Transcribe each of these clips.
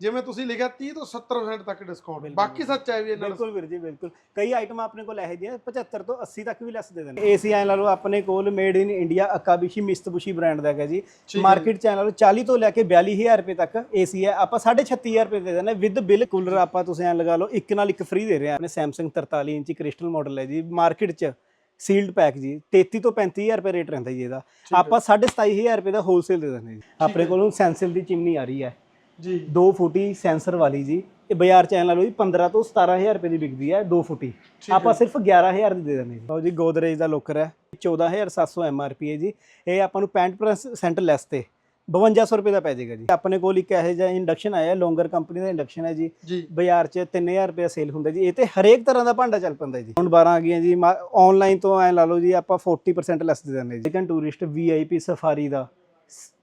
ਜਿਵੇਂ ਤੁਸੀਂ ਲਿਖਿਆ 30 ਤੋਂ 70% ਤੱਕ ਡਿਸਕਾਊਂਟ ਬਾਕੀ ਸੱਚ ਹੈ ਵੀ ਇਹਨਾਂ ਬਿਲਕੁਲ ਵੀਰ ਜੀ ਬਿਲਕੁਲ। ਕਈ ਆਈਟਮਾਂ ਆਪਣੇ ਕੋਲ ਇਹੋ ਜਿਹੀਆਂ 75 ਤੋਂ 80 ਤੱਕ ਵੀ ਲੈਸ ਦੇ ਦਿੰਦੇ ਏਸੀ ਐ ਲਾ ਲਓ ਆਪਣੇ ਕੋਲ ਮੇਡ ਇਨ ਇੰਡੀਆ ਅਕਾਬਿਸ਼ੀ ਮਿਸਤਬੁਸ਼ੀ ਬ੍ਰਾਂਡ ਦਾ ਹੈਗਾ ਜੀ। ਮਾਰਕੀਟ ਚ ਐ ਲਾ ਲਓ 40 ਤੋਂ ਲੈ ਕੇ 42000 ਰੁਪਏ ਤੱਕ ਏਸੀ ਹੈ। ਆਪਾਂ 36500 ਰੁਪਏ ਦੇ ਦਿੰਦੇ ਵਿਦ ਬਿਲ ਕੂਲਰ ਆਪਾਂ ਤੁਸੀਂ ਐ ਲਗਾ ਲਓ ਇੱਕ ਨਾਲ ਇੱਕ ਫ੍ਰੀ ਦੇ ਰਹੇ ਆ ਆਪਣੇ Samsung 43 ਇੰਚੀ ਕ੍ਰਿਸਟਲ ਮਾਡਲ ਹੈ ਜੀ। ਮਾਰਕੀਟ ਚ ਸੀਲਡ ਪੈਕ ਜੀ। 33 ਤੋਂ 35000 ਰੁਪਏ ਰੇਟ ਰਹਿੰਦਾ ਜੀ ਇਹਦਾ। ਆਪਾਂ 27500 ਰੁਪਏ ਦਾ ਹੋਲਸੇਲ ਦੇ ਦਿੰਦੇ ਜੀ। ਆਪਣੇ ਕੋਲੋਂ ਸੈਂਸਿਲ ਦੀ ਚਿਮਨੀ ਆ ਰਹੀ ਹੈ। ਜੀ। 2 ਫੁੱਟੀ ਸੈਂਸਰ ਵਾਲੀ ਜੀ। ਇਹ ਬਾਜ਼ਾਰ ਚ ਐਂ ਲਾ ਲਓ ਜੀ 15 ਤੋਂ 17000 ਰੁਪਏ ਦੀ ਵਿਕਦੀ ਹੈ 2 ਫੁੱਟੀ। ਆਪਾਂ ਸਿਰਫ 11000 ਦੀ ਦੇ ਦਿੰਦੇ ਜੀ। ਲਓ ਜੀ ਗੋਦਰੇਜ ਦਾ ਲੋਕਰ ਹੈ 14700 ਐਮਆਰਪੀ ਹੈ ਜੀ। ਇਹ ਆਪਾਂ ਨੂੰ 65% ਲੈਸ ਤੇ 5200 ਰੁਪਏ ਦਾ ਪੈ ਜਾਏਗਾ ਜੀ। ਆਪਣੇ ਕੋਲ ਇੱਕ ਇਹੋ ਜਿਹਾ ਇੰਡਕਸ਼ਨ ਆਇਆ ਲੋਂਗਰ ਕੰਪਨੀ ਦਾ ਇੰਡਕਸ਼ਨ ਹੈ ਜੀ। ਜੀ। ਬਾਜ਼ਾਰ 'ਚ 3000 ਰੁਪਏ ਸੇਲ ਹੁੰਦਾ ਜੀ। ਇਹ ਤੇ ਹਰੇਕ ਤਰ੍ਹਾਂ ਦਾ ਭਾਂਡਾ ਚੱਲ ਪੈਂਦਾ ਜੀ। ਹੁਣ 12 ਆ ਗਈਆਂ ਜੀ ਆਨਲਾਈਨ ਤੋਂ ਐ ਲਾ ਲਓ ਜੀ ਆਪਾਂ 40% ਲੈਸ ਦੇ ਦਿੰਦੇ ਜੀ। ਲੇਕਿਨ ਟੂਰਿਸਟ ਵੀਆਈਪੀ ਸਫਾਰੀ ਦਾ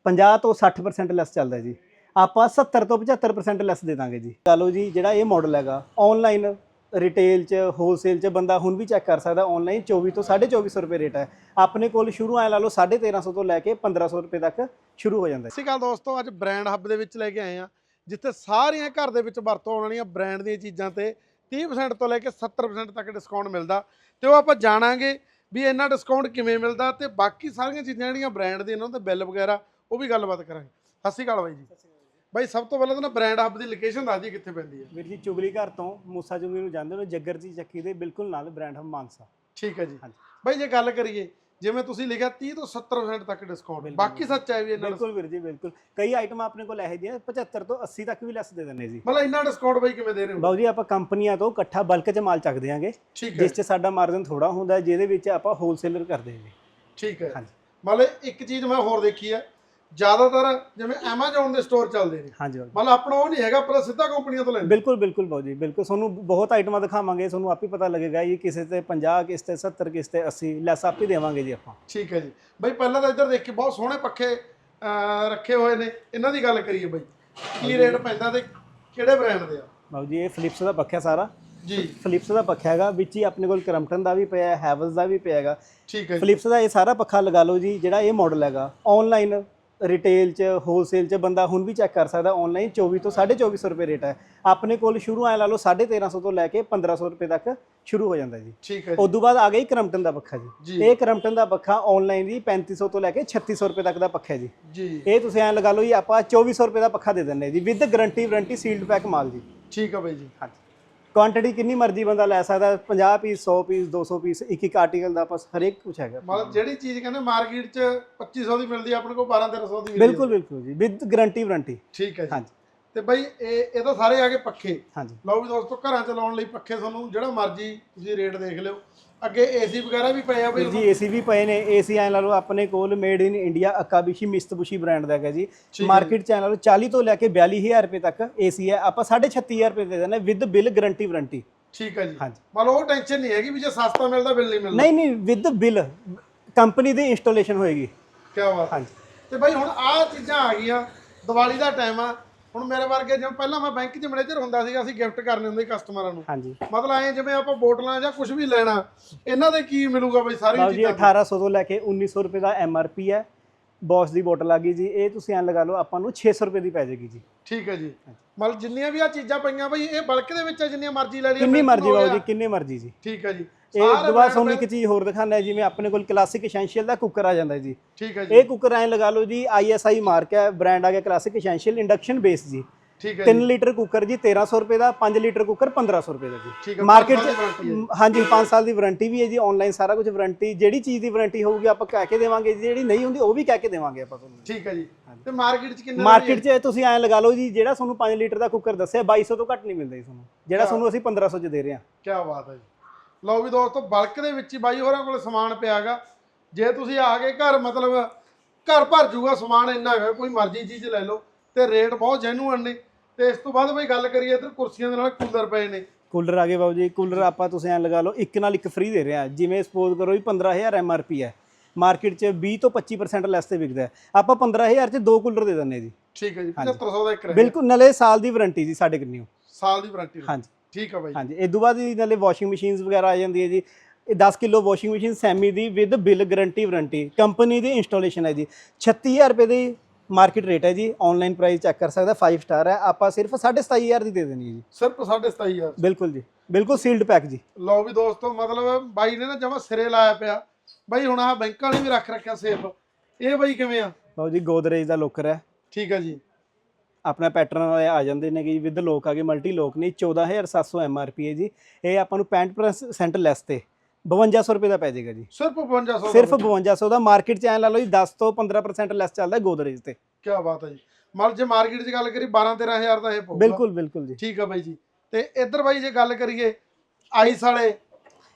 50 ਤੋਂ 60% ਲੈਸ ਚੱਲਦਾ ਜੀ। ਆਪਾਂ 70 ਤੋਂ 75% ਲੈਸ ਦੇ ਦਾਂਗੇ ਜੀ। ਲਾ ਲਓ ਜੀ ਜਿਹੜਾ ਇਹ ਮਾਡਲ ਹੈਗਾ ਆਨਲਾਈਨ ਰਿਟੇਲ 'ਚ ਹੋਲਸੇਲ 'ਚ ਬੰਦਾ ਹੁਣ ਵੀ ਚੈੱਕ ਕਰ ਸਕਦਾ ਆਨਲਾਈਨ 24 ਤੋਂ 2450 ਰੁਪਏ ਰੇਟ ਹੈ। ਆਪਣੇ ਕੋਲ ਸ਼ੁਰੂ ਐ ਲਾ ਲਓ 1350 ਤੋਂ ਲੈ ਕੇ 1500 ਰੁਪਏ ਤੱਕ ਸ਼ੁਰੂ ਹੋ ਜਾਂਦਾ ਹੈ। ਸ਼੍ਰੀ ਅਕਾਲ ਦੋਸਤੋ ਅੱਜ ਬ੍ਰਾਂਡ ਹੱਬ ਦੇ ਵਿੱਚ ਲੈ ਕੇ ਆਏ ਆ ਜਿੱਥੇ ਸਾਰੀਆਂ ਘਰ ਦੇ ਵਿੱਚ ਵਰਤੋਂ ਆਉਣ ਵਾਲੀਆਂ ਬ੍ਰਾਂਡ ਦੀਆਂ ਚੀਜ਼ਾਂ ਤੇ 30% ਤੋਂ ਲੈ ਕੇ 70% ਤੱਕ ਡਿਸਕਾਊਂਟ ਮਿਲਦਾ। ਤੇ ਉਹ ਆਪਾਂ ਜਾਣਾਂਗੇ ਵੀ ਇੰਨਾ ਡਿਸਕਾਊਂਟ ਕਿਵੇਂ ਮਿਲਦਾ ਤੇ ਬਾਕੀ ਸਾਰੀਆਂ ਚੀਜ਼ਾਂ ਜਿਹੜੀਆਂ ਬ੍ਰਾਂਡ ਦੀਆਂ ਇਹਨਾਂ ਦੇ ਬਿੱਲ ਵਗੈਰਾ ਉਹ ਵੀ ਗੱਲਬਾਤ ਕਰਾਂਗੇ। ਸਤਿ ਸ਼੍ਰੀ ਅਕਾਲ ਬਾਈ ਜੀ। ਬਾਈ ਸਭ ਤੋਂ ਪਹਿਲਾਂ ਤਾਂ ਨਾ ਬ੍ਰਾਂਡ ਹੱਬ ਦੀ ਲੋਕੇਸ਼ਨ ਦੱਸ ਦਈਏ ਕਿੱਥੇ ਪੈਂਦੀ ਹੈ। ਵੀਰ ਜੀ ਚੁਗਲੀ ਘਰ ਤੋਂ ਮੂਸਾ ਚੁਗਲੀ ਨੂੰ ਜਾਂਦੇ ਹੋ ਜੱਗਰ ਜੀ ਚੱਕੀ ਦੇ ਬਿਲਕੁਲ ਨਾਲ ਬ੍ਰਾਂਡ ਹਮ ਮਾਨਸਾ। ਠੀਕ ਹੈ ਜੀ। ਹਾਂਜੀ। ਬਾਈ ਜੇ ਗੱਲ ਕਰੀਏ ਜਿਵੇਂ ਤੁਸੀਂ ਲਿਖਿਆ 30 ਤੋਂ 70% ਤੱਕ ਡਿਸਕਾਊਂਟ। ਬਾਕੀ ਸੱਚ ਹੈ ਵੀ ਇਹਨਾਂ ਦਾ ਬਿਲਕੁਲ ਵੀਰ ਜੀ ਬਿਲਕੁਲ। ਕਈ ਆਈਟਮਾਂ ਆਪਣੇ ਕੋਲ ਇਹੋ ਜਿਹੀਆਂ 75 ਤੋਂ 80 ਤੱਕ ਵੀ ਲੈਸ ਦੇ ਦਿੰਦੇ ਜੀ। ਮਤਲਬ ਇੰਨਾ ਡਿਸਕਾਊਂਟ ਬਾਈ ਕਿਵੇਂ ਦੇ ਰਹੇ ਹੋ? ਬਾਊ ਜੀ ਆਪਾਂ ਕੰਪਨੀਆਂ ਤੋਂ ਇਕੱਠਾ ਬਲਕ 'ਚ ਮਾਲ ਚੱਕਦੇ ਆਂਗੇ ਜਿਸ 'ਚ ਸਾਡਾ ਮਾਰਜਨ ਥੋੜਾ ਹੁੰਦਾ ਹੈ, ਜਿਹਦੇ ਵਿੱਚ ਆਪਾਂ ਹੋਲਸੇਲਰ ਕਰਦੇ ਹਾਂ ਜੀ ਠੀਕ ਹੈ। ਹਾਂਜੀ। ਮਤਲਬ ਇੱਕ ਚੀਜ਼ ਮੈਂ ਹੋਰ ਦੇਖੀ ਹੈ ਜ਼ਿਆਦਾਤਰ ਜਿਵੇਂ Amazon ਦੇ ਸਟੋਰ ਚੱਲਦੇ ਨੇ। ਹਾਂਜੀ ਬਾਊ ਜੀ। ਮਤਲਬ ਆਪਣਾ ਉਹ ਨਹੀਂ ਹੈਗਾ ਪਰ ਸਿੱਧਾ ਕੰਪਨੀਆਂ ਤੋਂ ਲੈਂਦੇ। ਬਿਲਕੁਲ ਬਿਲਕੁਲ ਬਾਊ ਜੀ ਬਿਲਕੁਲ। ਤੁਹਾਨੂੰ ਬਹੁਤ ਆਈਟਮਾਂ ਦਿਖਾਵਾਂਗੇ ਤੁਹਾਨੂੰ ਆਪੇ ਪਤਾ ਲੱਗੇਗਾ ਇਹ ਕਿਸੇ ਤੇ 50 ਕਿਸ ਤੇ 70 ਕਿਸ ਤੇ 80 ਲੈਸ ਆਪੇ ਦੇਵਾਂਗੇ ਜੀ ਆਪਾਂ। ਠੀਕ ਹੈ ਜੀ। ਬਾਈ ਪਹਿਲਾਂ ਤਾਂ ਇੱਧਰ ਦੇਖ ਕੇ ਬਹੁਤ ਸੋਹਣੇ ਪੱਖੇ ਅਹ, ਰੱਖੇ ਹੋਏ ਨੇ। ਇਹਨਾਂ ਦੀ ਗੱਲ ਕਰੀਏ ਬਾਈ ਕੀ ਰੇਟ ਪੈਂਦਾ ਤੇ ਕਿਹੜੇ ਬ੍ਰਾਂਡ ਦੇ ਆ? ਬਾਊ ਜੀ ਇਹ ਫਲਿਪਸ ਦਾ ਪੱਖਾ ਸਾਰਾ। ਜੀ। ਫਲਿਪਸ ਦਾ ਪੱਖਾ ਹੈਗਾ ਵਿੱਚ ਹੀ ਆਪਣੇ ਕੋਲ ਕਰਮਟਨ ਦਾ ਵੀ ਪਿਆ ਹੈ ਹੈਵਲਸ ਦਾ ਵੀ ਪਿਆ ਹੈਗਾ। ਠੀਕ ਹੈ ਜੀ। ਫਿਲਿਪਸ ਦਾ ਇਹ ਸਾਰਾ ਪੱਖਾ ਲਗਾ ਲਓ ਜੀ ਜਿਹੜਾ ਇਹ ਮਾਡਲ ਹੈਗਾ ਆਨਲਾਈਨ ਰਿਟੇਲ 'ਚ ਹੋਲਸੇਲ 'ਚ ਬੰਦਾ ਹੁਣ ਵੀ ਚੈੱਕ ਕਰ ਸਕਦਾ ਆਨਲਾਈਨ 24 ਤੋਂ 2450 ਰੁਪਏ ਰੇਟ ਹੈ। ਆਪਣੇ ਕੋਲ ਸ਼ੁਰੂ ਐ ਲਾ ਲਓ 1350 ਤੋਂ ਲੈ ਕੇ 1500 ਰੁਪਏ ਤੱਕ ਸ਼ੁਰੂ ਹੋ ਜਾਂਦਾ ਜੀ। ਠੀਕ ਹੈ ਜੀ। ਉਦੋਂ ਬਾਅਦ ਆ ਗਈ ਕਰਮਟਨ ਦਾ ਪੱਖਾ ਜੀ। ਜੀ। ਇਹ ਕਰਮਟਨ ਦਾ ਪੱਖਾ ਆਨਲਾਈਨ ਜੀ 3500 ਤੋਂ ਲੈ ਕੇ 3600 ਰੁਪਏ ਤੱਕ ਦਾ ਪੱਖਾ ਹੈ ਜੀ। ਜੀ। ਇਹ ਤੁਸੀਂ ਐ ਲਗਾ ਲਓ ਜੀ ਆਪਾਂ 2400 ਰੁਪਏ ਦਾ ਪੱਖਾ ਦੇ ਦਿੰਦੇ ਜੀ with guarantee warranty sealed pack ਮਾਲ ਜੀ। ਠੀਕ ਹੈ ਬਾਈ ਜੀ। ਹਾਂਜੀ। ਕੁਆਂਟੀਟੀ ਕਿੰਨੀ ਮਰਜ਼ੀ ਬੰਦਾ ਲੈ ਸਕਦਾ 50 ਪੀਸ 100 ਪੀਸ 200 ਪੀਸ ਇੱਕ ਇੱਕ ਆਰਟੀਕਲ ਦਾ ਆਪਾਂ ਹਰੇਕ ਕੁਝ ਹੈਗਾ। ਮਤਲਬ ਜਿਹੜੀ ਚੀਜ਼ ਕਹਿੰਦੇ ਮਾਰਕੀਟ 'ਚ 2500 ਦੀ ਮਿਲਦੀ ਆ, ਆਪਣੇ ਕੋਲ 12 1300 ਦੀ ਮਿਲਦੀ ਬਿਲਕੁਲ ਬਿਲਕੁਲ ਜੀ ਵਿਦ ਗਾਰੰਟੀ ਵਾਰੰਟੀ ਠੀਕ ਹੈ ਜੀ। ਹਾਂਜੀ। ਤੇ ਬਾਈ ਇਹ ਇਹ ਤਾਂ ਸਾਰੇ ਆ ਗਏ ਪੱਖੇ। ਹਾਂਜੀ। ਲਓ ਵੀ ਦੋਸਤੋ ਘਰਾਂ ਚ ਲਾਉਣ ਲਈ ਪੱਖੇ ਤੁਹਾਨੂੰ ਜਿਹੜਾ ਮਰਜ਼ੀ ਤੁਸੀਂ ਰੇਟ ਦੇਖ ਲਿਓ। ਅੱਗੇ ਏਸੀ ਵਗੈਰਾ ਵੀ ਪਏ ਆ ਬਈ ਵੀਰ ਜੀ ਏਸੀ ਵੀ ਪਏ ਨੇ। ਏਸੀ ਐ ਲਾ ਲਓ ਆਪਣੇ ਕੋਲ ਮੇਡ ਇਨ ਇੰਡੀਆ ਅਕਾਬਿਸ਼ੀ ਮਿਸਤਬੁਸ਼ੀ ਬ੍ਰਾਂਡ ਦਾ ਹੈਗਾ ਜੀ। ਮਾਰਕੀਟ ਚ ਐ ਲਾ ਲਓ 40 ਤੋਂ ਲੈ ਕੇ 42000 ਰੁਪਏ ਤੱਕ ਏਸੀ ਹੈ। ਆਪਾਂ 36500 ਰੁਪਏ ਦੇ ਦਿੰਦੇ ਵਿਦ ਬਿਲ ਗਾਰੰਟੀ ਵਾਰੰਟੀ ਠੀਕ ਹੈ ਜੀ। ਹਾਂਜੀ। ਮੰਨ ਲਓ ਉਹ ਟੈਨਸ਼ਨ ਨਹੀਂ ਹੈਗੀ ਵੀ ਜੇ ਸਸਤਾ ਮਿਲਦਾ ਬਿੱਲ ਨਹੀਂ ਮਿਲਦਾ। ਨਹੀਂ ਨਹੀਂ ਵਿਦ ਬਿਲ ਕੰਪਨੀ ਦੀ ਇੰਸਟਾਲੇਸ਼ਨ ਹੋਏਗੀ। ਕੀ ਬਾਤ। ਹਾਂਜੀ। ਤੇ ਬਾਈ ਹੁਣ ਆਹ ਚੀਜ਼ਾਂ ਆ ਗਈਆਂ ਦੀਵਾਲੀ ਦਾ ਟਾਈਮ ਆ ਹੁਣ ਮੇਰੇ ਵਰਗੇ ਜਿਵੇਂ ਪਹਿਲਾਂ ਮੈਂ ਬੈਂਕ 'ਚ ਮੈਨੇਜਰ ਹੁੰਦਾ ਸੀਗਾ ਅਸੀਂ ਗਿਫਟ ਕਰਨੇ ਹੁੰਦੇ ਕਸਟਮਰਾਂ ਨੂੰ। ਹਾਂਜੀ। ਮਤਲਬ ਐ ਜਿਵੇਂ ਆਪਾਂ ਬੋਟਲਾਂ ਜਾਂ ਕੁਝ ਵੀ ਲੈਣਾ ਇਹਨਾਂ ਦੇ ਕੀ ਮਿਲੂਗਾ ਬਾਈ ਬਾਬੂ ਜੀ ਚੀਜ਼ਾਂ 1800 ਤੋਂ ਲੈ ਕੇ 1900 ਰੁਪਏ ਦਾ ਐਮਆਰਪੀ ਹੈ ਬੌਸ ਦੀ ਬੋਟਲ ਆ ਗਈ ਜੀ ਇਹ ਤੁਸੀਂ ਐ ਲਗਾ ਲਓ ਆਪਾਂ ਨੂੰ 600 ਰੁਪਏ ਦੀ ਪੈ ਜਾਏਗੀ ਜੀ। ਠੀਕ ਹੈ ਜੀ। ਮਤਲਬ ਜਿੰਨੀਆਂ ਵੀ ਆ ਚੀਜ਼ਾਂ ਪਈਆਂ ਬਾਈ ਇਹ ਬਲਕ ਦੇ ਵਿੱਚ ਆ ਜਿੰਨੀਆਂ ਮਰਜ਼ੀ ਲੈ ਲਈਏ ਕਿੰਨੀ ਮਰਜ਼ੀ ਬਾਬੂ। ਜੀ ਕਿੰਨੇ ਮਰਜ਼ੀ ਜੀ। ਠੀਕ ਹੈ ਜੀ। ਇਹ ਦੁਬਾਰਾ ਤੁਹਾਨੂੰ ਇੱਕ ਚੀਜ਼ ਹੋਰ ਦਿਖਾਣਾ ਹੈ ਜਿਵੇਂ ਆਪਣੇ ਕੋਲ ਕਲਾਸਿਕ ਐਸੈਂਸ਼ੀਅਲ ਦਾ ਕੁੱਕਰ ਆ ਜਾਂਦਾ ਜੀ। ਠੀਕ ਹੈ ਜੀ। ਇਹ ਕੁੱਕਰ ਐਂ ਲਗਾ ਲਓ ਜੀ ਆਈਐਸਆਈ ਮਾਰਕ ਹੈ ਬ੍ਰਾਂਡ ਆ ਗਿਆ ਕਲਾਸਿਕ ਐਸੈਂਸ਼ੀਅਲ ਇੰਡਕਸ਼ਨ ਬੇਸ ਜੀ। ਠੀਕ ਹੈ 3 ਲੀਟਰ ਕੁੱਕਰ ਜੀ 1300 ਰੁਪਏ ਦਾ 5 ਲੀਟਰ ਕੁੱਕਰ 1500 ਰੁਪਏ ਦਾ ਜੀ। ਮਾਰਕੀਟ ਹਾਂਜੀ 5 ਸਾਲ ਦੀ ਵਾਰੰਟੀ ਵੀ ਹੈ ਜੀ ਆਨਲਾਈਨ ਸਾਰਾ ਕੁਝ ਵਾਰੰਟੀ ਜਿਹੜੀ ਚੀਜ਼ ਦੀ ਵਾਰੰਟੀ ਹੋਊਗੀ ਆਪਾਂ ਕਹਿ ਕੇ ਦੇਵਾਂਗੇ ਜਿਹੜੀ ਨਹੀਂ ਹੁੰਦੀ ਉਹ ਵੀ ਕਹਿ ਕੇ ਦੇਵਾਂਗੇ ਆਪਾਂ ਤੁਹਾਨੂੰ। ਠੀਕ ਹੈ ਜੀ। ਤੇ ਮਾਰਕੀਟ 'ਚ ਕਿੰਨੇ ਮਾਰਕੀਟ 'ਚ ਤੁਸੀਂ ਐਂ ਲਗਾ ਲਓ ਜੀ ਜਿਹੜਾ ਤੁਹਾਨੂੰ 5 ਲੀਟਰ ਦਾ ਕੁੱਕਰ ਦੱਸਿਆ 2200 ਤੋਂ ਘੱਟ ਨਹੀਂ ਮਿਲਦਾ ਜੀ ਤੁਹਾਨੂੰ। ਜਿਹੜਾ ਤੁਹਾਨੂੰ ਅਸੀਂ 1500 ਚ ਦੇ ਰਹੇ ਹਾਂ। ਕੀ ਬਾਤ ਹੈ ਜੀ। ਲਓ ਵੀ ਦੋਸਤੋ ਬਲਕ ਦੇ ਵਿੱਚ ਹੀ ਬਾਈ ਹੋਰਾਂ ਕੋਲ ਸਮਾਨ ਪਿਆਗਾ। ਜੇ ਤੁਸੀਂ ਆ ਕੇ ਘਰ ਮਤਲਬ ਘਰ ਭਰ ਜੂਗਾ ਸਮਾਨ ਇੰਨਾ ਹੈਗਾ ਕੋਈ ਮਰਜ਼ੀ ਚੀਜ਼ ਲੈ ਲਓ। ਤੇ ਰੇਟ ਬਹੁਤ ਜੈਨੂਅਨ ਨੇ। ਤੇ ਇਸ ਤੋਂ ਬਾਅਦ ਬਈ ਗੱਲ ਕਰੀਏ ਇੱਧਰ ਕੁਰਸੀਆਂ ਦੇ ਨਾਲ ਕੂਲਰ ਪਏ ਨੇ। ਕੂਲਰ ਆ ਗਏ ਬਾਬੂ ਜੀ ਕੂਲਰ ਆਪਾਂ ਤੁਸੀਂ ਐਂ ਲਗਾ ਲਓ ਇੱਕ ਨਾਲ ਇੱਕ ਫ੍ਰੀ ਦੇ ਰਹੇ। ਹਾਂ ਜਿਵੇਂ ਸਪੋਜ਼ ਕਰੋ ਵੀ 15000 ਐਮਆਰਪੀ ਹੈ। ਮਾਰਕੀਟ 'ਚ 20 ਤੋਂ 25% ਲੈਸ ਤੇ ਵਿਕਦਾ ਹੈ। ਆਪਾਂ 15000 'ਚ ਦੋ ਕੂਲਰ ਦੇ ਦਿੰਦੇ ਜੀ। ਠੀਕ ਹੈ ਜੀ 7500 ਦਾ ਇੱਕ ਰਹਿ ਬਿਲਕੁਲ ਨਲੇ ਸਾਲ ਦੀ ਵਾਰੰਟੀ ਜੀ ਸਾਡੇ ਕਿੰਨੀ ਸਾਲ ਦੀ ਵਾਰੰਟੀ ਹਾਂਜੀ। ਠੀਕ ਹੈ ਬਾਈ। ਹਾਂਜੀ ਇਸ ਤੋਂ ਬਾਅਦ ਜੀ ਨਾਲੇ ਵਾਸ਼ਿੰਗ ਮਸ਼ੀਨਸ ਵਗੈਰਾ ਆ ਜਾਂਦੀ ਹੈ ਜੀ। ਇਹ 10 kilo washing machine semi the with bill guarantee warranty company the installation ਹੈ ਜੀ। 36000 ਰੁਪਏ ਦੀ ਮਾਰਕੀਟ ਰੇਟ ਹੈ ਜੀ। ਆਨਲਾਈਨ ਪ੍ਰਾਈਸ ਚੈੱਕ ਕਰ ਸਕਦਾ 5 ਸਟਾਰ ਹੈ। ਆਪਾਂ ਸਿਰਫ 27500 ਦੀ ਦੇ ਦੇਣੀ ਹੈ ਜੀ। ਸਿਰਫ 27500 ਬਿਲਕੁਲ ਜੀ। ਬਿਲਕੁਲ ਸੀਲਡ ਪੈਕ ਜੀ। ਲਓ ਵੀ ਦੋਸਤੋ ਮਤਲਬ ਬਾਈ ਨੇ ਨਾ ਜਮਾ ਸਿਰੇ ਲਾਇਆ ਪਿਆ। ਬਾਈ ਹੁਣ ਆਹ ਬੈਂਕਾਂ ਵਾਲੀ ਵੀ ਰੱਖ ਰੱਖਿਆ ਸੇਫ ਇਹ ਬਾਈ ਕਿਵੇਂ ਆ? ਲਓ ਜੀ ਗੋਦਰੇਜ ਦਾ ਲੋਕਰ ਹੈ। ਠੀਕ ਆ ਜੀ। ਆਪਣਾ ਪੈਟਰਨ ਵਾਲੇ ਆ ਜਾਂਦੇ ਨੇ ਜੀ ਵਿਦ ਲੋਕ ਆ ਗਏ ਮਲਟੀ ਲੋਕ ਨਹੀਂ 14700 ਐਮਆਰਪੀ ਹੈ ਜੀ। ਇਹ ਆਪਾਂ ਨੂੰ 65% ਲੈਸ ਤੇ 5200 ਰੁਪਏ ਦਾ ਪੈ ਜਾਏਗਾ ਜੀ। ਸਿਰਫ 5500 ਸਿਰਫ 5200 ਦਾ ਮਾਰਕੀਟ ਚ ਐ ਲਾ ਲਓ ਜੀ 10 ਤੋਂ 15% ਲੈਸ ਚੱਲਦਾ ਗੋਦਰੇਜ ਤੇ। ਕੀ ਬਾਤ ਹੈ ਜੀ। ਮਤਲਬ ਜੇ ਮਾਰਕੀਟ 'ਚ ਗੱਲ ਕਰੀ 12 13000 ਦਾ ਇਹ ਪਊਗਾ। ਬਿਲਕੁਲ ਬਿਲਕੁਲ ਜੀ। ਠੀਕ ਆ ਬਾਈ ਜੀ। ਤੇ ਇੱਧਰ ਬਾਈ ਜੇ ਗੱਲ ਕਰੀਏ ਆਈਸ ਵਾਲੇ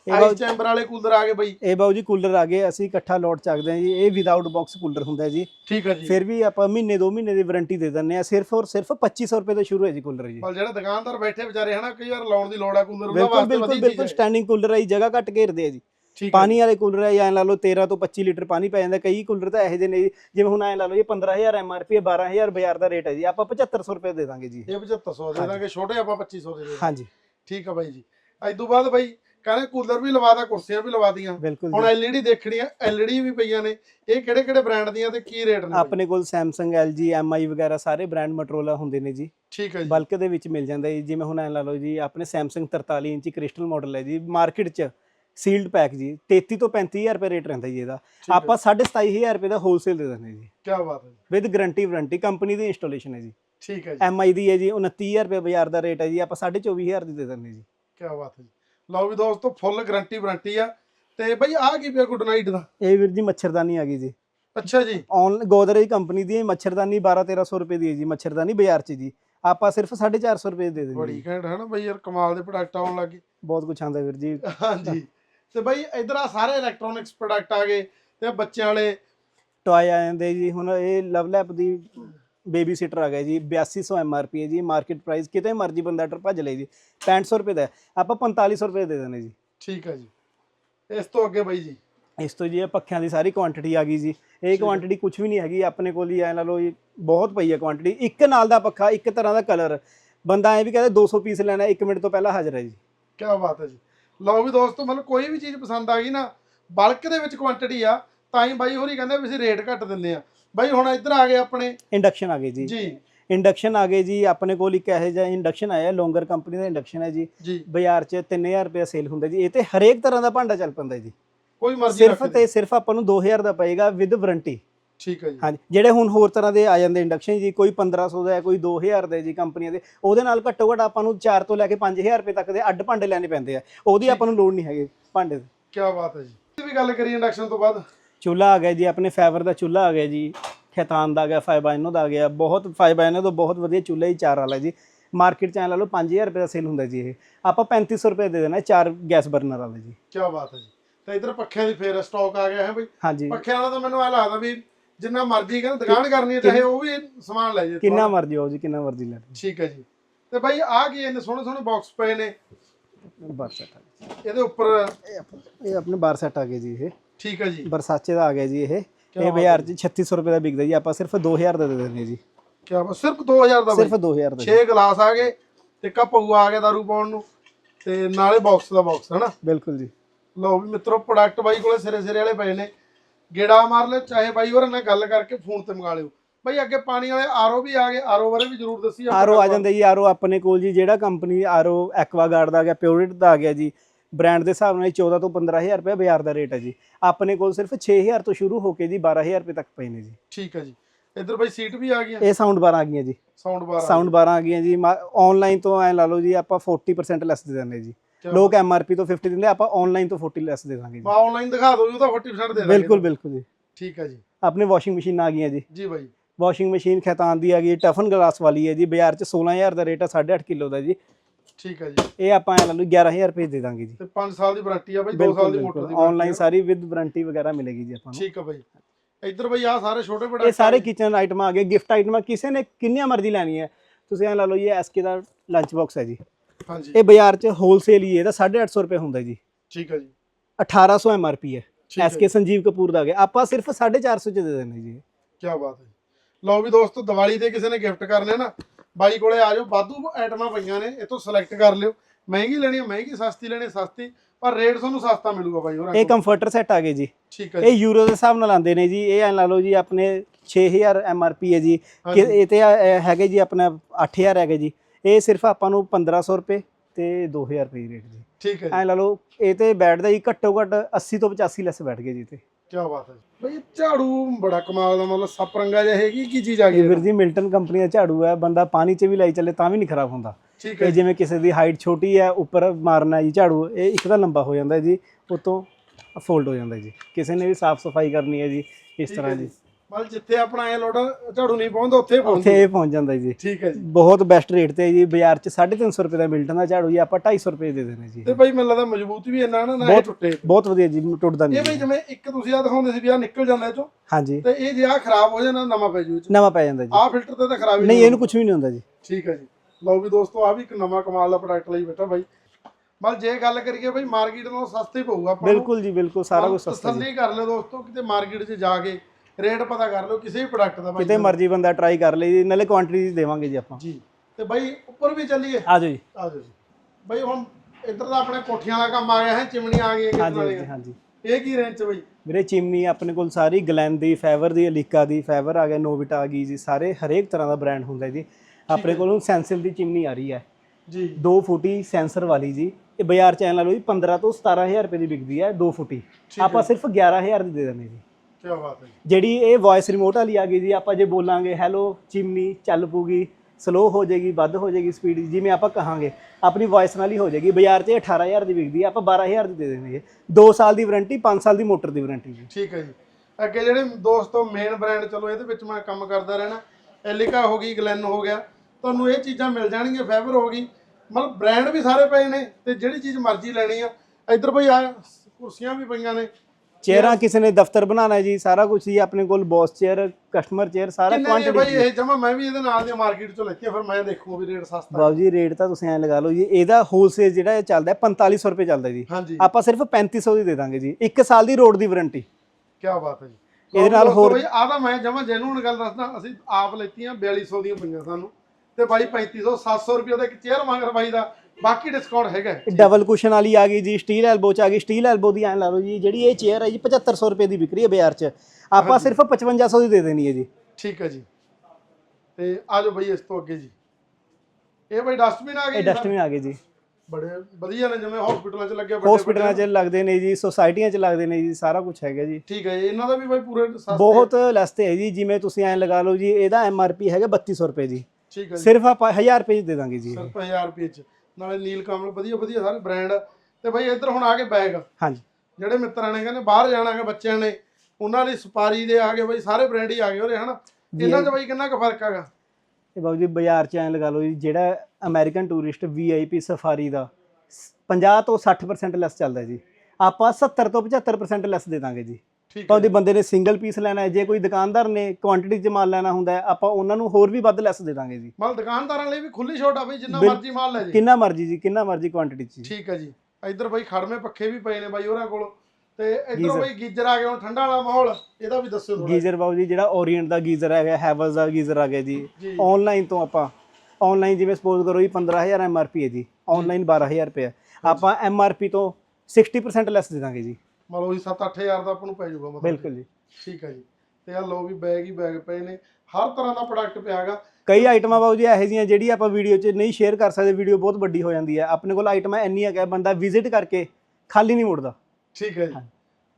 ਆਈਸ ਚੈਂਬਰ ਵਾਲੇ ਕੂਲਰ ਆ ਗਏ ਬਾਈ। ਇਹ ਬਾਊ ਜੀ ਕੂਲਰ ਆ ਗਏ ਅਸੀਂ ਇਕੱਠਾ ਲੋਡ ਚੱਕਦੇ ਹਾਂ ਜੀ ਇਹ ਵਿਦਆਊਟ ਬਾਕਸ ਕੂਲਰ ਹੁੰਦਾ ਹੈ ਜੀ। ਠੀਕ ਆ ਜੀ। ਫਿਰ ਵੀ ਆਪਾਂ ਮਹੀਨੇ ਦੋ ਮਹੀਨੇ ਦੀ ਵਾਰੰਟੀ ਦੇ ਦਿੰਦੇ ਆ ਸਿਰਫ ਔਰ ਸਿਰਫ 2500 ਰੁਪਏ ਤੋਂ ਸ਼ੁਰੂ ਹੈ ਜੀ ਕੂਲਰ ਜੀ। ਪਰ ਜਿਹੜੇ ਦੁਕਾਨਦਾਰ ਬੈਠੇ ਵਿਚਾਰੇ ਹਨਾ ਕਈ ਵਾਰ ਲਾਉਣ ਦੀ ਲੋੜ ਆ ਕੂਲਰ ਉਹਨਾਂ ਵਾਸਤੇ ਬਿਲਕੁਲ ਵਧੀਆ ਬਿਲਕੁਲ ਹੈ। ਸਟੈਂਡਿੰਗ ਕੂਲਰ ਹੈ ਜਗ੍ਹਾ ਘੱਟ ਘੇਰਦੇ ਆ ਜੀ। ਪਾਣੀ ਵਾਲੇ ਕੂਲਰ ਹੈ ਜਾਂ ਲਾ ਲਓ 13 ਤੋਂ 25 ਲੀਟਰ ਪਾਣੀ ਪੈ ਜਾਂਦਾ ਕਈ ਕੂਲਰ ਤਾਂ ਇਹੋ ਜਿਹੇ ਨੇ ਜਿਵੇਂ ਹੁਣ ਐ ਲਾ ਲਓ ਇਹ 15000 ਐਮਆਰਪੀ ਹੈ 12000 ਬਾਜ਼ਾਰ ਦਾ ਰੇਟ ਹੈ ਜੀ ਆਪਾਂ 7500 ਰੁਪਏ ਦੇ ਦਾਂਗੇ ਜੀ ਇਹ। 7500 ਦੇ ਦਾਂਗੇ ਛੋਟੇ ਆਪਾਂ 2500 ਦੇ ਦੇ ਹਾਂਜੀ। ਠੀਕ ਆ ਬਾਈ ਜੀ। ਅੱਜ ਤੋਂ ਬਾਅਦ ਬਾਈ ਕਹਿੰਦੇ ਕੂਲਰ ਵੀ ਲਵਾਦਾ ਕੁਰਸੀਆਂ ਵੀ ਲਵਾ ਦੀਆਂ ਬਿਲਕੁਲ ਹੁਣ ਐਲਈਡੀ ਦੇਖਣੀ ਆ ਐਲਈਡੀ ਵੀ ਪਈਆਂ ਨੇ। ਇਹ ਕਿਹੜੇ ਕਿਹੜੇ ਬ੍ਰਾਂਡ ਦੀਆਂ ਤੇ ਕੀ ਰੇਟ ਨੇ? ਆਪਣੇ ਕੋਲ Samsung LG MI ਵਗੈਰਾ ਸਾਰੇ ਬ੍ਰਾਂਡ ਮਟਰੋਲਾ ਹੁੰਦੇ ਨੇ ਜੀ। ਠੀਕ ਹੈ ਜੀ। ਬਲਕ ਦੇ ਵਿੱਚ ਮਿਲ ਜਾਂਦਾ ਜੀ। ਜਿਵੇਂ ਹੁਣ ਐ ਲਾ ਲਓ ਜੀ ਆਪਣੇ Samsung 43 ਇੰਚੀ ਕ੍ਰਿਸਟਲ ਮਾਡਲ ਹੈ ਜੀ। ਮਾਰਕੀਟ 'ਚ ਸੀਲਡ ਪੈਕ ਜੀ। 33 ਤੋਂ 35000 ਰੁਪਏ ਰੇਟ ਰਹਿੰਦਾ ਜੀ ਇਹਦਾ। ਆਪਾਂ 27500 ਰੁਪਏ ਦਾ ਹੋਲਸੇਲ ਦੇ ਦਿੰਦੇ ਜੀ। ਕੀ ਬਾਤ ਹੈ ਜੀ। ਵਿਦ ਗਾਰੰਟੀ ਵਾਰੰਟੀ ਕੰਪਨੀ ਦੀ ਇੰਸਟਾਲੇਸ਼ਨ ਹੈ ਜੀ। ਠੀਕ ਹੈ ਜੀ। MI ਦੀ ਹੈ ਜੀ। 29000 ਰੁਪਏ ਬਾਜ਼ਾਰ ਦਾ ਰੇਟ ਹੈ ਜੀ। ਆਪਾਂ 24500 ਦੀ ਦੇ ਦਿੰਦੇ ਜੀ। ਕੀ ਬਾਤ ਹੈ ਜੀ। ਲਓ ਵੀ ਦੋਸਤੋ ਫੁੱਲ ਗਾਰੰਟੀ ਵਾਰੰਟੀ ਆ। ਤੇ ਬਾਈ ਆਹ ਕੀ ਪਿਆ ਗੁੱਡ ਨਾਈਟ ਦਾ? ਇਹ ਵੀਰ ਜੀ ਮੱਛਰਦਾਨੀ ਆ ਗਈ ਜੀ। ਅੱਛਾ ਜੀ। ਔਨ ਗੋਦਰੇਜ ਕੰਪਨੀ ਦੀ ਮੱਛਰਦਾਨੀ 12 1300 ਰੁਪਏ ਦੀ ਹੈ ਜੀ ਮੱਛਰਦਾਨੀ ਬਾਜ਼ਾਰ 'ਚ ਜੀ। ਆਪਾਂ ਸਿਰਫ 450 ਰੁਪਏ ਦੇ ਦਿੰਦੇ ਬੜੀ ਘੈਂਟ ਹੈ ਨਾ ਬਾਈ ਯਾਰ ਕਮਾਲ ਦੇ ਪ੍ਰੋਡਕਟ ਆਉਣ ਲੱਗੇ ਬਹੁਤ ਕੁਝ ਆਉਂਦਾ ਵੀਰ ਜੀ। ਹਾਂਜੀ। ਤੇ ਬਾਈ ਇਧਰ ਆ ਸਾਰੇ ਇਲੈਕਟ੍ਰੋਨਿਕਸ ਪ੍ਰੋਡਕਟ ਆ ਗਏ ਤੇ ਬੱਚਿਆਂ ਵਾਲੇ ਟੋਏ ਆ ਜਾਂਦੇ ਜੀ ਹੁਣ ਇਹ ਲਵ ਲੈਪ ਦੀ ਬੇਬੀ ਸਿਟਰ ਆ ਗਿਆ ਜੀ 8200 ਐਮਆਰਪੀ ਹੈ ਜੀ ਮਾਰਕੀਟ ਪ੍ਰਾਈਸ ਕਿਤੇ ਮਰਜ਼ੀ ਬੰਦਾ ਟਰ ਭੱਜ ਲੈ ਜੀ 6500 ਰੁਪਏ ਦਾ ਹੈ। ਆਪਾਂ 4500 ਰੁਪਏ ਦੇ ਦਿੰਦੇ ਜੀ। ਠੀਕ ਹੈ ਜੀ। ਇਸ ਤੋਂ ਅੱਗੇ ਬਾਈ ਜੀ? ਇਸ ਤੋਂ ਜੀ ਇਹ ਪੱਖਿਆਂ ਦੀ ਸਾਰੀ ਕੁਆਂਟੀਟੀ ਆ ਗਈ ਜੀ ਇਹ ਕੁਆਂਟੀਟੀ ਕੁਝ ਵੀ ਨਹੀਂ ਹੈਗੀ ਆਪਣੇ ਕੋਲ ਹੀ ਐ ਲਾ ਲਓ ਜੀ ਬਹੁਤ ਪਈ ਹੈ ਕੁਆਂਟੀਟੀ ਇੱਕ ਨਾਲ ਦਾ ਪੱਖਾ ਇੱਕ ਤਰ੍ਹਾਂ ਦਾ ਕਲਰ ਬੰਦਾ ਐ ਵੀ ਕਹਿੰਦਾ 200 ਪੀਸ ਲੈਣਾ 1 ਮਿੰਟ ਤੋਂ ਪਹਿਲਾਂ ਹਾਜ਼ਰ ਹੈ ਜੀ। ਕੀ ਬਾਤ ਹੈ ਜੀ। ਲਓ ਵੀ ਦੋਸਤੋ ਮਤਲਬ ਕੋਈ ਵੀ ਚੀਜ਼ ਪਸੰਦ ਆ ਗਈ ਨਾ ਬਲਕ ਦੇ ਵਿੱਚ ਕੁਆਂਟੀਟੀ ਆ ਤਾਂ ਹੀ ਬਾਈ ਹੋਰੀ ਕਹਿੰਦੇ ਵੀ ਅਸੀਂ ਰੇਟ ਘੱਟ ਦਿੰਦੇ ਆ। ਬਾਈ ਹੁਣ ਇੱਧਰ ਆ ਗਏ ਆਪਣੇ। ਇੰਡਕਸ਼ਨ ਆ ਗਏ ਜੀ। ਜੀ। ਇੰਡਕਸ਼ਨ ਆ ਗਏ ਜੀ ਆਪਣੇ ਕੋਲ ਇੱਕ ਇਹੋ ਜਿਹਾ ਇੰਡਕਸ਼ਨ ਆਇਆ ਲੋਂਗਰ ਕੰਪਨੀ ਦਾ ਇੰਡਕਸ਼ਨ ਹੈ ਜੀ। ਜੀ। ਬਾਜ਼ਾਰ 'ਚ 3000 ਰੁਪਏ ਸੇਲ ਹੁੰਦਾ ਜੀ। ਇਹ ਤੇ ਹਰੇਕ ਤਰ੍ਹਾਂ ਦਾ ਭਾਂਡਾ ਚੱਲ ਪੈਂਦਾ ਜੀ। ਕੋਈ ਮਰਜ਼ੀ ਸਿਰਫ ਤੇ ਸਿਰਫ ਆਪਾਂ ਨੂੰ 2000 ਦਾ ਪਏਗਾ ਵਿਦ ਵਾਰੰਟੀ ਠੀਕ ਹੈ ਜੀ। ਹਾਂਜੀ ਜਿਹੜੇ ਹੁਣ ਹੋਰ ਤਰ੍ਹਾਂ ਦੇ ਆ ਜਾਂਦੇ ਇੰਡਕਸ਼ਨ ਜੀ ਕੋਈ 1500 ਦਾ ਹੈ ਕੋਈ 2000 ਦਾ ਜੀ ਕੰਪਨੀਆਂ ਦੇ। ਉਹਦੇ ਨਾਲ ਘੱਟੋ ਘੱਟ ਆਪਾਂ ਨੂੰ 4 ਤੋਂ ਲੈ ਕੇ 5000 ਰੁਪਏ ਤੱਕ ਦੇ ਅੱਡ ਭਾਂਡੇ ਲੈਣੇ ਪੈਂਦੇ ਆ। ਉਹਦੀ ਆਪਾਂ ਨੂੰ ਲੋੜ ਨਹੀਂ ਹੈਗੀ ਭਾਂਡੇ ਦੀ। ਕੀ ਬਾਤ ਹੈ ਜੀ। ਵੀ ਗੱਲ ਕਰੀ ਇੰਡਕਸ਼ਨ ਤੋਂ ਬਾਅਦ। ਚੁੱਲ੍ਹਾ ਆ ਗਿਆ ਜੀ ਆਪਣੇ ਫਾਈਬਰ ਦਾ ਚੁੱਲ੍ਹਾ ਆ ਗਿਆ ਜੀ ਖੈਤਾਨ ਦਾ ਆ ਗਿਆ ਫਾਈਬਾਈਨੋ ਦਾ ਆ ਗਿਆ ਬਹੁਤ ਫਾਈਬਾਈਨੋ ਤੋਂ ਬਹੁਤ ਵਧੀਆ ਚੁੱਲ੍ਹਾ ਹੀ ਚਾਰ ਵਾਲਾ ਜੀ। ਮਾਰਕੀਟ ਚ ਐ ਲਾ ਲਓ 5000 ਰੁਪਏ ਦਾ ਸੇਲ ਹੁੰਦਾ ਜੀ ਇਹ। ਆਪਾਂ 3500 ਰੁਪਏ ਦੇ ਦੇਣਾ ਚਾਰ ਗੈਸ ਬਰਨਰ ਵਾਲਾ ਜੀ। ਕੀ ਬਾਤ ਹੈ ਜੀ। ਤੇ ਇੱਧਰ ਪੱਖਿਆਂ ਦੀ ਫੇਰ ਸਟਾਕ ਆ ਗਿਆ ਹੈ ਬਈ। ਹਾਂਜੀ। ਪੱਖਿਆਂ ਦਾ ਤਾਂ ਮੈਨੂੰ ਐ ਲੱਗਦਾ ਵੀ ਜਿੰਨਾ ਮਰਜ਼ੀ ਕਹਿੰਦੇ ਦੁਕਾਨ ਕਰਨੀ ਹੈ ਚਾਹੇ ਉਹ ਵੀ ਸਮਾਨ ਲੈ ਜੇ ਕਿੰਨਾ ਮਰਜ਼ੀ ਹੋ ਜੀ ਕਿੰਨਾ ਮਰਜ਼ੀ ਲੈ ਠੀਕ ਹੈ ਜੀ। ਤੇ ਬਾਈ ਆ ਕੀ ਇਹਨੇ ਸੋਹਣੇ ਸੋਹਣੇ ਬਾਕਸ ਪਏ ਨੇ। ਬਾਰ ਸੈਟ ਆ ਗਿਆ ਇਹਦੇ ਉੱਪਰ ਇਹ ਆਪਣੇ ਬਾਰ ਸੈਟ ਆ ਗਏ ਜੀ ਇਹ। ਠੀਕ ਹੈ ਜੀ। ਬਰਸਾਚੇ ਦਾ ਆ ਗਿਆ ਜੀ ਇਹ। ਇਹ ਬਾਜ਼ਾਰ 'ਚ 3600 ਰੁਪਏ ਦਾ ਵਿਕਦਾ ਜੀ। ਆਪਾਂ ਸਿਰਫ 2000 ਦਾ ਦੇ ਦਿੰਦੇ ਜੀ। ਕੀ ਬਾਤ ਸਿਰਫ 2000 ਦਾ ਸਿਰਫ ਬਾਈ। 2000 ਦਾ ਜੀ। 6 ਗਲਾਸ ਆ ਗਏ ਤੇ ਕੱਪ ਆ ਗਿਆ ਦਾਰੂ ਪਾਉਣ ਨੂੰ ਤੇ ਨਾਲੇ ਬਾਕਸ ਦਾ ਬਾਕਸ ਹਨਾ? ਬਿਲਕੁਲ ਜੀ। ਲਓ ਵੀ ਮਿੱਤਰੋ ਪ੍ਰੋਡਕਟ ਬਾਈ ਕੋਲੇ ਸਿਰੇ ਸਿਰੇ ਵਾਲੇ ਪਏ ਨੇ। ਗੇੜਾ ਮਾਰ ਲਿਓ ਚਾਹੇ ਬਾਈ ਹੋਰਾਂ ਨਾਲ ਗੱਲ ਕਰਕੇ ਫੋਨ ਤੇ ਮੰਗਾ ਲਿਓ। ਬਾਈ ਅੱਗੇ ਪਾਣੀ ਵਾਲੇ ਆਰਓ ਵੀ ਆ ਗਏ ਆਰਓ ਬਾਰੇ ਵੀ ਜਰੂਰ ਦੱਸੀ। ਆਰਓ ਆ ਜਾਂਦੇ ਜੀ ਆਰਓ ਆਪਣੇ ਕੋਲ ਜੀ। ਜਿਹੜਾ ਕੰਪਨੀ ਆਰਓ ਐਕਵਾਗਾਰਡ ਦਾ ਆ ਗਿਆ ਪਿਓਰਿਟ ਦਾ ਆ ਗਿਆ ਜੀ। ਬ੍ਰਾਂਡ ਦੇ ਹਿਸਾਬ ਨਾਲ 14 ਤੋਂ 15000 ਰੁਪਏ ਬਾਜ਼ਾਰ ਦਾ ਰੇਟ ਹੈ ਜੀ। ਆਪਣੇ ਕੋਲ ਸਿਰਫ 6000 ਤੋਂ ਸ਼ੁਰੂ ਹੋ ਕੇ ਜੀ 12000 ਰੁਪਏ ਤੱਕ ਪਏ ਨੇ ਜੀ। ਠੀਕ ਹੈ ਜੀ। ਇੱਧਰ ਬਾਈ ਸੀਟ ਵੀ ਆ ਗਈਆਂ। ਇਹ ਸਾਊਂਡ ਬਾਰ ਆ ਗਈਆਂ ਜੀ। ਸਾਊਂਡ ਬਾਰ ਸਾਊਂਡ ਬਾਰਾਂ ਆ ਗਈਆਂ ਜੀ। ਆਨਲਾਈਨ ਤੋਂ ਐ ਲਾ ਲਓ ਜੀ ਆਪਾਂ 40% ਲੈਸ ਦੇ ਦਿੰਦੇ ਜੀ। ਲੋਕ ਐਮਆਰਪੀ ਤੋਂ 50 ਦਿੰਦੇ ਆਪਾਂ ਆਨਲਾਈਨ ਤੋਂ 40 ਲੈਸ ਦੇ ਦਾਂਗੇ ਜੀ। ਮੈਂ ਆਨਲਾਈਨ ਦਿਖਾ ਦੋ ਉਹਦਾ 40% ਦੇ ਦਾਂਗੇ। ਬਿਲਕੁਲ ਬਿਲਕੁਲ ਜੀ। ਠੀਕ ਹੈ ਜੀ। ਆਪਣੇ ਵਾਸ਼ਿੰਗ ਮਸ਼ੀਨ ਆ ਗਈਆਂ ਜੀ। ਜੀ ਬਾਈ। ਵਾਸ਼ਿੰਗ ਮਸ਼ੀਨ ਖੈਤਾਨ ਦੀ ਆ ਗਈ ਟਫਨ ਗਲਾਸ ਵਾਲੀ ਹੈ ਜੀ। ਬਾਜ਼ਾਰ 'ਚ 16000 ਦਾ ਰੇਟ ਆ 8.5 ਕਿਲੋ ਦਾ ਜੀ। ਠੀਕ ਹੈ ਜੀ। ਇਹ ਆਪਾਂ ਐ ਲਾ ਲਓ 11000 ਰੁਪਏ ਦੇ ਦਾਂਗੇ ਜੀ। ਤੇ 5 ਸਾਲ ਦੀ ਵਾਰੰਟੀ ਆ ਬਾਈ 2 ਸਾਲ ਦੀ ਮੋਟਰ ਦੀ ਆਨਲਾਈਨ ਸਾਰੀ ਵਿਦ ਵਾਰੰਟੀ ਵਗੈਰਾ ਮਿਲੇਗੀ ਜੀ ਆਪਾਂ ਨੂੰ। ਠੀਕ ਹੈ ਬਾਈ। ਇੱਧਰ ਬਾਈ ਆ ਸਾਰੇ ਛੋਟੇ ਪ੍ਰੋਡਕਟ ਇਹ ਸਾਰੇ ਕਿਚਨ ਆਈਟਮਾਂ ਆ ਗਏ। ਗਿਫਟ ਆਈਟਮਾਂ ਕਿਸੇ ਨੇ ਕਿੰਨੀਆਂ ਮਰਜ਼ੀ ਲੈਣੀ ਹੈ। ਤੁਸੀਂ ਐ ਲਾ ਲਓ ਇਹ ਐਸਕੇ ਦਾ ਲੰਚ ਬਾਕਸ ਹੈ ਜੀ। ਹਾਂਜੀ। ਇਹ ਬਾਜ਼ਾਰ 'ਚ ਹੋਲਸੇਲ ਹੀ ਇਹਦਾ 850 ਰੁਪਏ ਹੁੰਦਾ ਜੀ। ਠੀਕ ਹੈ ਜੀ। 1800 ਐਮਆਰਪੀ ਹੈ। ਐਸਕੇ ਸੰਜੀਵ ਕਪੂਰ ਦਾ ਗਿਆ। ਆਪਾਂ ਸਿਰਫ 450 ਚ ਦੇ ਦਿੰਦੇ ਜੀ। ਕੀ ਬਾਤ ਹੈ। ਲਓ ਵੀ ਦੋਸਤੋ ਦੀਵਾਲੀ ਤੇ ਕਿਸੇ ਨੇ ਗਿਫਟ ਕਰਨੇ ਨਾ ਬਾਈ ਕੋਲੇ ਆ ਜਾਓ। ਵਾਧੂ ਆਈਟਮਾਂ ਪਈਆਂ ਨੇ ਇਤੋਂ ਸਿਲੈਕਟ ਕਰ ਲਿਓ। ਮਹਿੰਗੀ ਲੈਣੀ ਹੈ ਮਹਿੰਗੀ ਸਸਤੀ ਲੈਣੀ ਹੈ ਸਸਤੀ। ਪਰ ਰੇਟ ਤੁਹਾਨੂੰ ਸਸਤਾ ਮਿਲੂਗਾ ਬਾਈ ਹੋਰ ਇਹ ਕੰਫਰਟਰ ਸੈੱਟ ਆ ਗਏ ਜੀ। ਠੀਕ ਹੈ ਇਹ ਯੂਰੋ ਦੇ ਹਿਸਾਬ ਨਾਲ ਆਉਂਦੇ ਨੇ ਜੀ। ਇਹ ਐ ਲਾ ਲਓ ਜੀ ਆਪਣੇ 6000 ਐਮਆਰਪੀ ਹੈ ਜੀ। ਕਿ। ਇਹ ਤੇ ਹੈਗੇ ਜੀ ਆਪਣਾ 8000 ਹੈਗੇ ਜੀ। ਇਹ ਸਿਰਫ ਆਪਾਂ ਨੂੰ 1500 ਰੁਪਏ ਤੇ 2000 ਰੁਪਏ ਦੀ ਰੇਟ ਜੀ। ਠੀਕ ਹੈ ਐ ਲਾ ਲਓ ਇਹ ਤੇ ਬੈਠਦਾ ਜੀ ਘੱਟੋ ਘੱਟ 80 ਤੋਂ 85 ਲੈਸ ਬੈਠ ਗਏ ਜੀ ਤੇ ਕੀ ਬਾਤ ਹੈ ਬਈ ਝਾੜੂ ਬੜਾ ਕਮਾਲ ਦਾ ਮਤਲਬ ਸਪਰੰਗਾ ਜਿਹਾ ਹੈਗੀ ਕੀ ਚੀਜ਼ ਆ ਗਈ ਇਹ ਵੀਰ ਜੀ ਮਿਲਟਨ ਕੰਪਨੀ ਦਾ ਝਾੜੂ ਹੈ ਬੰਦਾ ਪਾਣੀ 'ਚ ਵੀ ਲਾਈ ਚੱਲੇ ਤਾਂ ਵੀ ਨਹੀਂ ਖਰਾਬ ਹੁੰਦਾ। ਠੀਕ ਹੈ ਜਿਵੇਂ ਕਿਸੇ ਦੀ ਹਾਈਟ ਛੋਟੀ ਹੈ ਉੱਪਰ ਮਾਰਨਾ ਜੀ ਝਾੜੂ ਇਹ ਇੱਕ ਤਾਂ ਲੰਬਾ ਹੋ ਜਾਂਦਾ ਜੀ ਉਤੋਂ ਫੋਲਡ ਹੋ ਜਾਂਦਾ ਜੀ। ਕਿਸੇ ਨੇ ਵੀ ਸਾਫ਼ ਸਫ਼ਾਈ ਕਰਨੀ ਹੈ ਜੀ ਇਸ ਤਰ੍ਹਾਂ ਜੀ। ਮਤਲਬ ਜਿੱਥੇ ਆਪਣਾ ਐ ਲੋਡ ਝਾੜੂ ਨਹੀਂ ਪਹੁੰਚਦਾ ਉੱਥੇ ਪਹੁੰਚਦਾ ਉੱਥੇ ਇਹ ਪਹੁੰਚ ਜਾਂਦਾ ਜੀ। ਠੀਕ ਹੈ ਜੀ। ਬਹੁਤ ਬੈਸਟ ਰੇਟ ਤੇ ਹੈ ਜੀ ਬਾਜ਼ਾਰ 'ਚ 350 ਰੁਪਏ ਦਾ ਮਿਲਟਨ ਦਾ ਝਾੜੂ ਜੀ ਆਪਾਂ 250 ਰੁਪਏ ਦੇ ਦੇਣੇ ਜੀ। ਤੇ ਬਈ ਮੈਨੂੰ ਲੱਗਦਾ ਮਜ਼ਬੂਤ ਵੀ ਇੰਨਾ ਨਾ ਨਾ ਇਹ ਬਹੁਤ- ਟੁੱਟੇ। ਬਹੁਤ ਵਧੀਆ ਜੀ ਟੁੱਟਦਾ ਇਹ ਨਹੀਂ ਬਈ ਜੀ। ਜਿਵੇਂ ਇੱਕ ਤੁਸੀਂ ਆ ਦਿਖਾਉਂਦੇ ਸੀ ਵੀ ਆ ਨਿਕਲ ਜਾਂਦਾ ਇਹ ਚੋਂ ਹਾਂਜੀ। ਤੇ ਇਹ ਜੇ ਆ ਖਰਾਬ ਹੋ ਜਾਣਾ ਨਵਾਂ ਪੈ ਜੂ ਇਹ ਚ। ਨਵਾਂ ਪੈ ਜਾਂਦਾ ਜੀ। ਆ ਫਿਲਟਰ ਤੇ ਤਾਂ ਖਰਾਬ ਹੀ ਨਹੀਂ ਇਹਨੂੰ ਕੁਝ ਵੀ ਨਹੀਂ ਹੁੰਦਾ ਜੀ। ਠੀਕ ਹੈ ਜੀ। ਲਓ ਵੀ ਦੋਸਤੋ ਆ ਵੀ ਇੱਕ ਨਵਾਂ ਕਮਾਲ ਦਾ ਪ੍ਰੋਡਕਟ ਲਈ ਬੈਠਾ ਬਾਈ ਮਤਲਬ ਜੇ ਗੱਲ ਕਰੀਏ ਬਈ ਮਾਰਕੀਟ ਨਾਲੋਂ ਸਸਤੇ ਪਊਗਾ ਆਪਾਂ ਨੂੰ। ਬਿਲਕੁਲ ਜੀ ਬਿਲਕੁਲ ਸਾਰਾ ਕੁਝ ਸਸਤਾ ਜੀ। ਤਸੱਲੀ ਕਰ ਲਿਓ ਦੋਸਤੋ ਕਿਤੇ ਮਾਰਕੀਟ 'ਚ ਜਾ ਕੇ। ਰੇਟ ਪਤਾ ਕਰ ਲਿਓ ਕਿਸੇ ਵੀ ਪ੍ਰੋਡਕਟ ਦਾ ਬਾਈ ਕਿਤੇ ਮਰਜ਼ੀ ਬੰਦਾ ਟਰਾਈ ਕਰ ਲਈ ਨਾਲੇ ਕੁਆਂਟੀਟੀ ਦੇਵਾਂਗੇ ਜੀ ਆਪਾਂ। ਜੀ ਤੇ ਬਾਈ ਉੱਪਰ ਵੀ ਚੱਲੀਏ? ਆ ਜਾਓ ਜੀ। ਆ ਜਾਓ ਜੀ। ਬਾਈ ਹੁਣ ਇੱਧਰ ਦਾ ਆਪਣੇ ਕੋਠੀਆਂ ਦਾ ਕੰਮ ਆ ਗਿਆ ਹੈ ਚਿਮਨੀਆਂ ਆ ਗਈਆਂ ਹਾਂਜੀ ਹਾਂਜੀ ਹਾਂਜੀ। ਇਹ ਕੀ ਰੇਂਜ 'ਚ ਬਾਈ? ਵੀਰੇ ਚਿਮਨੀ ਆਪਣੇ ਕੋਲ ਸਾਰੀ ਗਲੈਨ ਦੀ ਫੈਵਰ ਦੀ ਅਲੀਕਾ ਦੀ ਫੈਵਰ ਆ ਗਿਆ ਨੋਵਿਟਾ ਆ ਗਈ ਜੀ ਸਾਰੇ ਹਰੇਕ ਤਰ੍ਹਾਂ ਦਾ ਬ੍ਰਾਂਡ ਹੁੰਦਾ ਜੀ। ਆਪਣੇ ਕੋਲੋਂ ਸੈਂਸਿਲ ਦੀ ਚਿਮਨੀ ਆ ਰਹੀ ਹੈ। ਜੀ। 2 ਫੁੱਟੀ ਸੈਂਸਰ ਵਾਲੀ ਜੀ। ਇਹ ਬਾਜ਼ਾਰ ਚ ਐਂ ਲਾ ਲਓ ਜੀ 15 ਤੋਂ 17000 ਰੁਪਏ ਦੀ ਵਿਕਦੀ ਹੈ 2 ਫੁੱਟੀ। ਆਪਾਂ ਸਿਰਫ 11000 ਦੀ ਦੇ ਦਿੰਦੇ ਜੀ। ਕੀ ਬਾਤ ਹੈ ਜੀ। ਜਿਹੜੀ ਇਹ ਵੌਇਸ ਰਿਮੋਟ ਵਾਲੀ ਆ ਗਈ ਜੀ ਆਪਾਂ ਜੇ ਬੋਲਾਂਗੇ ਹੈਲੋ ਚਿਮਨੀ ਚੱਲ ਪੂਗੀ ਸਲੋ ਹੋ ਜਾਏਗੀ ਵੱਧ ਹੋ ਜਾਏਗੀ ਸਪੀਡ ਜਿਵੇਂ ਆਪਾਂ ਕਹਾਂਗੇ ਆਪਣੀ ਵੌਇਸ ਨਾਲ ਹੀ ਹੋ ਜਾਏਗੀ। ਬਾਜ਼ਾਰ 'ਚ ਇਹ 18000 ਦੀ ਵਿਕਦੀ ਹੈ ਆਪਾਂ 12000 ਦੀ ਦੇ ਦੇਣਗੇ 2 ਸਾਲ ਦੀ ਵਾਰੰਟੀ 5 ਸਾਲ ਦੀ ਮੋਟਰ ਦੀ ਵਾਰੰਟੀ ਜੀ। ਠੀਕ ਹੈ ਜੀ। ਅੱਗੇ ਜਿਹੜੇ ਦੋਸਤੋ ਮੇਨ ਬ੍ਰਾਂਡ ਚਲੋ ਇਹਦੇ ਵਿੱਚ ਮੈਂ ਕੰਮ ਕਰਦਾ ਰਹਿਣਾ। ਐਲਿਕਾ ਹੋ ਗਈ ਗਲੈਨ ਹੋ ਗਿਆ। ਤੁਹਾਨੂੰ ਇਹ ਚੀਜ਼ਾਂ ਮਿਲ ਜਾਣਗੀਆਂ ਫੈਬਰ ਹੋ ਗਈ। ਮਤਲਬ ਬ੍ਰਾਂਡ ਵੀ ਸਾਰੇ ਪਏ ਨੇ ਤੇ ਜਿਹੜੀ ਚੀਜ਼ ਮਰਜ਼ੀ ਲੈਣੀ ਆ ਇੱਧਰ ਬਈ ਆ ਕੁਰਸੀਆਂ ਵੀ ਪਈਆਂ ਨੇ। ਚੇਅਰਾਂ ਕਿਸੇ ਨੇ ਦਫ਼ਤਰ ਬਣਾਉਣਾ ਹੈ ਜੀ ਸਾਰਾ ਕੁਝ ਜੀ ਆਪਣੇ ਕੋਲ ਬੌਸ ਚੇਅਰ ਕਸਟਮਰ ਚੇਅਰ ਸਾਰਾ ਕਿੰਨੇ ਆ ਕੁਆਂਟੀਟੀ ਬਈ ਇਹ ਜਮਾ ਮੈਂ ਵੀ ਇਹਦੇ ਨਾਲ ਦੀ ਮਾਰਕੀਟ ਚੋਂ ਆ, ਫਿਰ ਮੈਂ ਦੇਖੂ ਵੀ ਰੇਟ ਸਸਤਾ। ਬਾਬੂ ਜੀ ਰੇਟ ਤਾਂ ਤੁਸੀਂ ਐਂ ਲਗਾ ਲਓ ਜੀ ਇਹਦਾ ਹੋਲਸੇਲ ਜਿਹੜਾ ਇਹ ਚੱਲਦਾ ਹੈ 4500 ਰੁਪਏ ਚੱਲਦਾ ਜੀ। ਹਾਂਜੀ। ਆਪਾਂ ਸਿਰਫ 3500 ਦੀ ਦੇ ਦਾਂਗੇ ਜੀ 1 ਸਾਲ ਦੀ ਰੋਡ ਦੀ ਵਾਰੰਟੀ ਕੀ ਬਾਤ ਹੈ ਜੀ। ਇਹਦੇ ਨਾਲ ਹੋਰ- ਆਹ ਤਾਂ ਮੈਂ ਜਮਾ ਜੈਨੂਨ ਗੱਲ ਦੱਸਦਾ ਅਸੀਂ ਆਪ ਲੈਤੀਆਂ 4200 ਦੀਆਂ ਪਈਆਂ ਸਾਨੂੰ। ਤੇ ਬਾਈ 3500 700 ਰੁਪਏ ਦਾ ਇੱਕ ਚੇਅਰ ਮੰਗਰ ਬਾਈ ਦਾ। ਬਾਕੀ ਡਿਸਕਾਊਂਟ ਹੈਗਾ ਹੈ। ਡਬਲ ਕੁਸ਼ਨ ਵਾਲੀ ਆ ਗਈ ਜੀ ਸਟੀਲ ਐਲਬੋ ਚ ਆ ਗਈ। ਸਟੀਲ ਐਲਬੋ ਦੀ ਐਂ ਲਾ ਲਓ ਜੀ ਜਿਹੜੀ ਇਹ ਚੇਅਰ ਹੈ ਜੀ 7500 ਰੁਪਏ ਦੀ ਵਿਕਰੀ ਹੈ ਬਾਜ਼ਾਰ 'ਚ। ਆਪਾਂ ਸਿਰਫ 5500 ਦੀ ਦੇ ਦੇਣੀ ਹੈ ਜੀ। ਠੀਕ ਹੈ ਜੀ। ਤੇ ਆ ਜਾਓ ਬਈ ਇਸ ਤੋਂ ਅੱਗੇ ਜੀ। ਇਹ ਬਈ ਡਸਟਬਿਨ ਆ ਗਏ ਇਹ ਜੀ ਡਸਟਬਿਨ ਆ ਗਏ ਜੀ। ਬੜੇ ਵਧੀਆ ਨੇ ਜਿਵੇਂ ਹਸਪੀਟਲਾਂ 'ਚ ਲੱਗੇ ਵੱਡੇ ਹਸਪੀਟਲਾਂ 'ਚ ਲੱਗਦੇ ਨੇ ਜੀ ਸੁਸਾਇਟੀਆਂ 'ਚ ਲੱਗਦੇ ਨੇ ਜੀ ਸਾਰਾ ਕੁਝ ਹੈਗਾ ਜੀ। ਠੀਕ ਹੈ ਜੀ ਇਹਨਾਂ ਦਾ ਵੀ ਬਈ ਪੂਰੇ ਸਸਤੇ ਬਹੁਤ ਲੈਸ ਤੇ ਹੈ ਜੀ ਜਿਵੇਂ ਤੁਸੀਂ ਐਂ ਲਗਾ ਲਓ ਜੀ ਇਹਦਾ ਐਮਆਰਪੀ ਹੈਗਾ 3200 ਰੁਪਏ ਜੀ। ਠੀਕ ਹੈ ਜੀ। ਸਿਰਫ ਆਪਾਂ 1000 ਰੁਪਏ 'ਚ ਦੇ ਦਾਂਗੇ ਜੀ ਇਹ। ਸਿਰਫ 1000 ਰੁਪਏ 'ਚ। ਨਾਲੇ ਨੀਲ ਕਮਲ ਵਧੀਆ ਵਧੀਆ ਸਾਰੇ ਬ੍ਰਾਂਡ ਤੇ ਬਈ ਇੱਧਰ ਹੁਣ ਆ ਕੇ ਬੈਗ ਹਾਂਜੀ। ਜਿਹੜੇ ਮਿੱਤਰਾਂ ਨੇ ਕਹਿੰਦੇ ਬਾਹਰ ਜਾਣਾ ਹੈ ਬੱਚਿਆਂ ਨੇ ਉਹਨਾਂ ਲਈ ਸਪਾਰੀ ਦੇ ਆ ਗਏ ਬਈ ਸਾਰੇ ਬ੍ਰਾਂਡ ਹੀ ਆ ਗਏ ਉਹਦੇ ਹਨਾ? ਇਹਨਾਂ 'ਚ ਬਈ ਕਿੰਨਾ ਕੁ ਫ਼ਰਕ ਹੈਗਾ? ਇਹ ਬਾਬੂ ਜੀ ਬਾਜ਼ਾਰ 'ਚ ਐਂ ਲਗਾ ਲਓ ਜੀ ਜਿਹੜਾ ਅਮਰੀਕਨ ਟੂਰਿਸਟ ਵੀਆਈਪੀ ਸਫਾਰੀ ਦਾ 50 ਤੋਂ 60% ਲੈਸ ਚੱਲਦਾ ਜੀ। ਆਪਾਂ 70 ਤੋਂ 75% ਲੈਸ ਦੇ ਦਾਂਗੇ ਜੀ। ਤਾਂ ਉਹਦੇ ਬੰਦੇ ਨੇ ਸਿੰਗਲ ਪੀਸ ਲੈਣਾ ਹੈ ਜੇ ਕੋਈ ਦੁਕਾਨਦਾਰ ਨੇ ਕੁਆਂਟੀਟੀ 'ਚ ਮਾਲ ਲੈਣਾ ਹੁੰਦਾ ਹੈ ਆਪਾਂ ਉਹਨਾਂ ਨੂੰ ਹੋਰ ਵੀ ਵੱਧ ਲੈਸ ਦੇ ਦਾਂਗੇ ਜੀ। ਮਤਲਬ ਦੁਕਾਨਦਾਰਾਂ ਲਈ ਵੀ ਖੁੱਲੀ ਛੋਟ ਆ ਬਈ ਜਿੰਨਾ ਬਿਲ- ਮਰਜ਼ੀ ਮਾਲ ਲੈ ਜੀ ਕਿੰਨਾ ਮਰਜ਼ੀ ਜੀ ਕਿੰਨਾ ਮਰਜ਼ੀ ਕੁਆਂਟੀਟੀ 'ਚ ਜੀ। ਠੀਕ ਹੈ ਜੀ। ਇੱਧਰ ਬਈ ਖੜਵੇਂ ਪੱਖੇ ਵੀ ਪਏ ਨੇ ਬਾਈ ਉਹਨਾਂ ਕੋਲ। ਤੇ ਇੱਧਰੋਂ ਗੀਜ਼ਰ। ਬਈ ਗੀਜ਼ਰ ਆ ਗਿਆ ਹੁਣ ਠੰਡਾ ਵਾਲਾ ਮਾਹੌਲ ਇਹਦਾ ਵੀ ਦੱਸਿਓ ਥੋੜਾ ਗੀਜ਼ਰ ਬਾਬੂ ਜੀ ਜਿਹੜਾ ਓਰੀਐਂਟ ਦਾ ਗੀਜ਼ਰ ਹੈਗਾ ਹੈਵਲਸ ਦਾ ਗੀਜ਼ਰ ਆ ਗਿਆ ਜੀ। ਜੀ। ਆਨਲਾਈਨ ਤੋਂ ਆਪਾਂ ਆਨਲਾਈਨ ਜਿਵੇਂ ਸਪੋਜ਼ ਕਰੋ ਜੀ 15000 ਐਮਆਰਪੀ ਹੈ ਜੀ। ਆਨਲਾਈਨ 12000 ਰੁਪਏ ਹੈ। ਆਪਾਂ ਐਮਆਰਪੀ ਤੋਂ 60% ਲੈਸ ਦੇ ਦਾਂਗੇ ਜੀ। ਮਤਲਬ ਉਹੀ 7-8000 ਦਾ ਆਪਾਂ ਨੂੰ ਪੈ ਜਾਊਗਾ ਮਤਲਬ ਬਿਲਕੁਲ ਜੀ। ਠੀਕ ਹੈ ਜੀ। ਤੇ ਆ ਲੋ ਵੀ ਬੈਗ ਹੀ ਬੈਗ ਪਏ ਨੇ। ਹਰ ਤਰ੍ਹਾਂ ਦਾ ਪ੍ਰੋਡਕਟ ਪਿਆ ਹੈਗਾ। ਕਈ ਆਈਟਮਾਂ ਬਾਬੂ ਜੀ ਇਹੋ ਜਿਹੀਆਂ ਜਿਹੜੀ ਆਪਾਂ ਵੀਡੀਓ 'ਚ ਨਹੀਂ ਸ਼ੇਅਰ ਕਰ ਸਕਦੇ ਵੀਡੀਓ ਬਹੁਤ ਵੱਡੀ ਹੋ ਜਾਂਦੀ ਹੈ। ਆਪਣੇ ਕੋਲ ਆਈਟਮਾਂ ਇੰਨੀਆਂ ਕਿ ਬੰਦਾ ਵਿਜ਼ਿਟ ਕਰਕੇ ਖਾਲੀ ਨਹੀਂ ਮੁੜਦਾ। ਠੀਕ ਹੈ ਜੀ।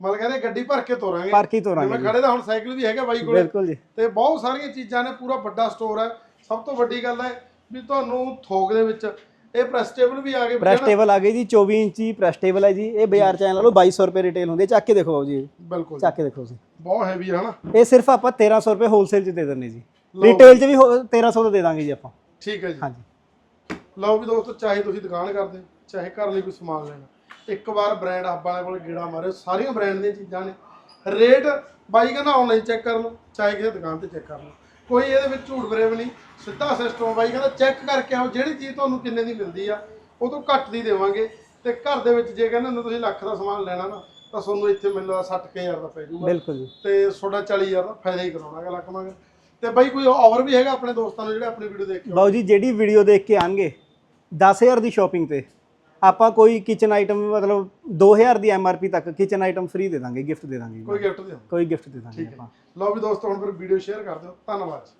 ਮਤਲਬ ਕਹਿੰਦੇ ਗੱਡੀ ਭਰ ਕੇ ਤੋਰਾਂਗੇ। ਪਰ ਕੀ ਤੋਰਾਂਗੇ ਜੀ। ਖੜੇ ਦਾ ਹੁਣ ਸਾਈਕਲ ਵੀ ਹੈਗਾ ਬਾਈ ਕੋਲੇ। ਬਿਲਕੁਲ ਜੀ। ਤੇ ਬਹੁਤ ਸਾਰੀਆਂ ਚੀਜ਼ਾਂ ਨੇ ਪੂਰਾ ਵੱਡਾ ਸਟੋਰ ਹੈ ਸਭ ਤੋਂ ਵੱਡੀ ਗੱਲ ਹੈ ਵੀ ਤੁਹਾਨੂੰ ਥੋਕ ਦੇ ਵਿੱਚ ਇਹ ਪ੍ਰੈਸ ਟੇਬਲ ਵੀ ਆ ਗਏ ਪ੍ਰੈਸ ਟੇਬਲ ਆ ਗਈ ਜੀ 24 ਇੰਚੀ ਪ੍ਰੈਸ ਟੇਬਲ ਹੈ ਜੀ। ਇਹ ਬਾਜ਼ਾਰ ਚ ਐਂ ਲਾ ਲਓ 2200 ਰੁਪਏ ਰਿਟੇਲ ਹੁੰਦੀ ਹੈ। ਚੱਕ ਕੇ ਦੇਖੋ ਜੀ ਬਿਲਕੁਲ ਚੱਕ ਕੇ ਦੇਖੋ ਤੁਸੀਂ ਬਹੁਤ ਹੈਵੀ ਹੈ ਹਨਾ। ਇਹ ਸਿਰਫ ਆਪਾਂ 1300 ਰੁਪਏ ਹੋਲਸੇਲ ਚ ਦੇ ਦਿੰਨੇ ਜੀ। ਰਿਟੇਲ ਚ ਵੀ ਹੋ- 1300 ਦਾ ਦੇ ਦਾਂਗੇ ਜੀ ਆਪਾਂ। ਠੀਕ ਹੈ ਜੀ। ਹਾਂਜੀ। ਲਓ ਵੀ ਦੋਸਤੋ ਚਾਹੇ ਤੁਸੀਂ ਦੁਕਾਨ ਕਰਦੇ ਚਾਹੇ ਘਰ ਲਈ ਕੋਈ ਸਮਾਨ ਲੈਣਾ। ਇੱਕ ਵਾਰ ਬ੍ਰਾਂਡ ਹੱਬ ਵਾਲੇ ਕੋਲ ਗੇੜਾ ਮਾਰਿਓ। ਸਾਰੀਆਂ ਬ੍ਰਾਂਡ ਦੀਆਂ ਚੀਜ਼ਾਂ ਨੇ। ਰੇਟ ਬਾਈ ਕਹਿੰਦਾ ਆਨਲਾਈਨ ਚੈੱਕ ਕਰ ਲਓ ਚਾਹੇ ਕਿਸੇ ਦੁਕਾਨ ਤੇ ਚੈੱਕ ਕਰ ਲਓ। ਕੋਈ ਇਹਦੇ ਵਿੱਚ ਝੂਠ ਫਰੇਬ ਨਹੀਂ ਸਿੱਧਾ ਸਿਸਟਮ ਬਾਈ ਕਹਿੰਦਾ ਚੈੱਕ ਕਰਕੇ ਆਓ ਜਿਹੜੀ ਚੀਜ਼ ਤੁਹਾਨੂੰ ਕਿੰਨੇ ਦੀ ਮਿਲਦੀ ਆ ਉਹ ਤੋਂ ਘੱਟ ਦੀ ਦੇਵਾਂਗੇ। ਤੇ ਘਰ ਦੇ ਵਿੱਚ ਜੇ ਕਹਿੰਦੇ ਹੁੰਦੇ ਤੁਸੀਂ ਲੱਖ ਦਾ ਸਮਾਨ ਲੈਣਾ ਨਾ ਤਾਂ ਤੁਹਾਨੂੰ ਇੱਥੇ ਮਿਲਦਾ 60000 ਦਾ ਪੈ ਜਾਊਗਾ। ਬਿਲਕੁਲ ਜੀ। ਤੇ ਤੁਹਾਡਾ 40000 ਦਾ ਫਾਇਦਾ ਹੀ ਕਰਾਉਣਾ ਗਾ ਲੱਖ ਮੰਗ ਤੇ ਬਾਈ ਕੋਈ ਆਫਰ ਵੀ ਹੈਗਾ ਆਪਣੇ ਦੋਸਤਾਂ ਨੂੰ ਜਿਹੜੇ ਆਪਣੀ ਵੀਡੀਓ ਦੇਖ ਕੇ? ਬਾਬੂ ਜੀ ਜਿਹੜੀ ਵੀਡੀਓ ਦੇਖ ਕੇ ਆਣਗੇ 10000 ਦੀ ਸ਼ਾਪਿੰਗ ਤੇ। ਆਪਾਂ ਕੋਈ ਕਿਚਨ ਆਈਟਮ ਮਤਲਬ 2000 ਦੀ ਐਮਆਰਪੀ ਤੱਕ ਕਿਚਨ ਆਈਟਮ ਫ੍ਰੀ ਦੇ ਦਾਂਗੇ ਗਿਫਟ ਦੇ ਦਾਂਗੇ। ਕੋਈ ਗਿਫਟ ਦਿਓ। ਕੋਈ ਗਿਫਟ ਦੇ ਦਾਂਗੇ ਠੀਕ ਹੈ। ਆਪਾਂ। ਲਓ ਵੀ ਦੋਸਤੋ ਹੁਣ ਫਿਰ ਵੀਡੀਓ ਸ਼ੇਅਰ ਕਰ ਦਿਓ। ਧੰਨਵਾਦ।